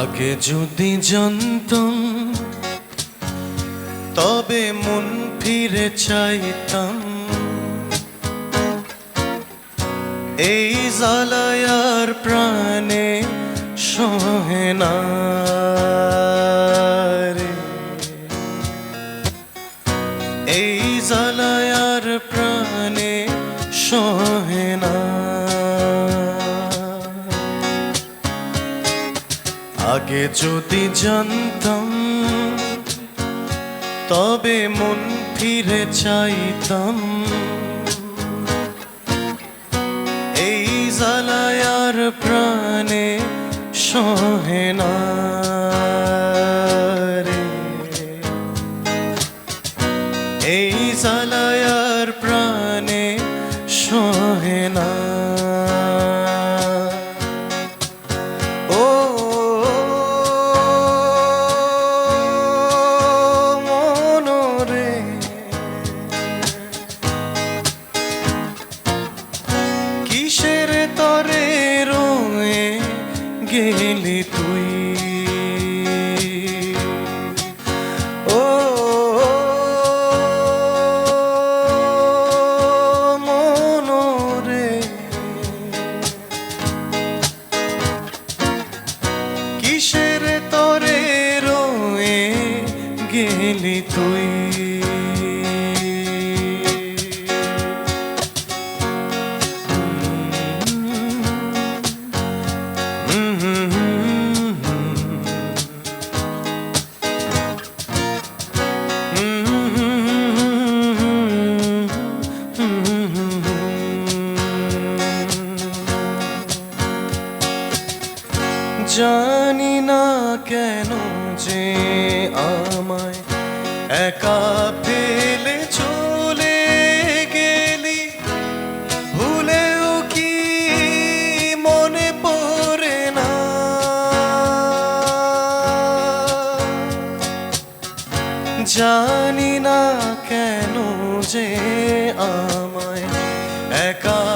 আগে যদি জানতাম, তবে মন ফিরে চাইতাম। এই জালায়ার প্রাণে সহে না এই জালায়ার প্রাণে সহে না। আগে যদি জানতাম তবে মন ফিরে চাইতাম। এই জালায়ার প্রাণে সহে না। সহে না ও মনরে কিসের তরে রয়ে গেলি তুই গেলি তুই। জানি না কেন যে আমায় একা ফেলে চলে গেলি। ভুলেও কি মনে পড়ে না? জানি না কেন যে আমায় একা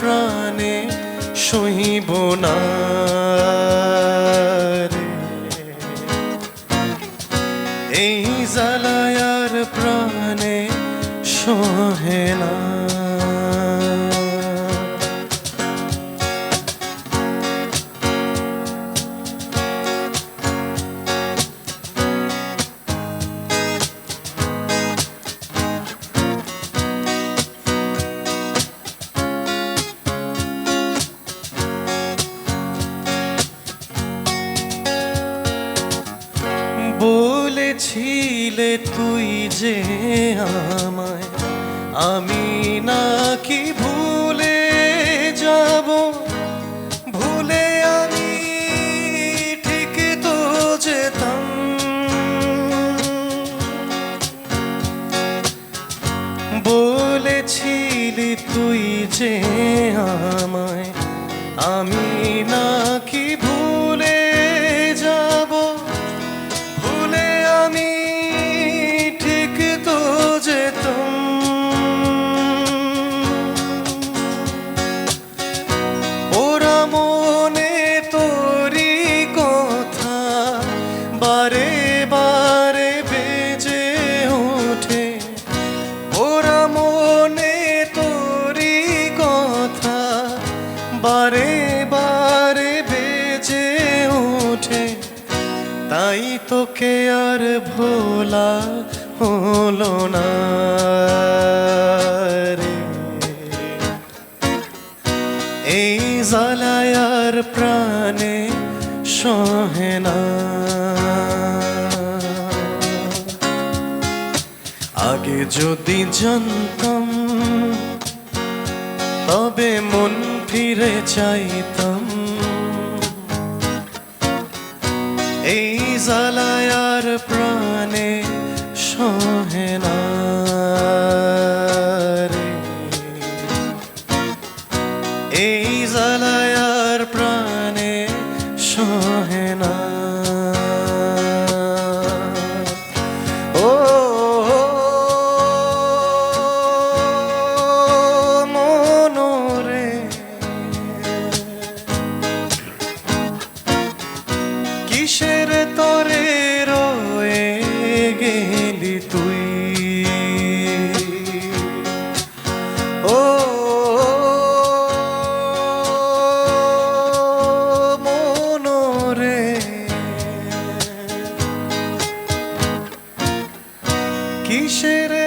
প্রাণে সহিব না। এই জালায়ার প্রাণে সহে না বলেছিলে তুই যে আমায় আমি নাকি ভুলে বারে বারে বেজে ওঠে, তাই তোকে আর ভোলা হলো না রে। এই জালায়ার প্রাণে সহে না। আগে যদি জানতাম, তবে মন ফিরে চাইতাম এই জালায়ার প্রাণে সহে। এই জালায়ার প্রাণে সহে গেলি তুই। ও মনরে। কিসের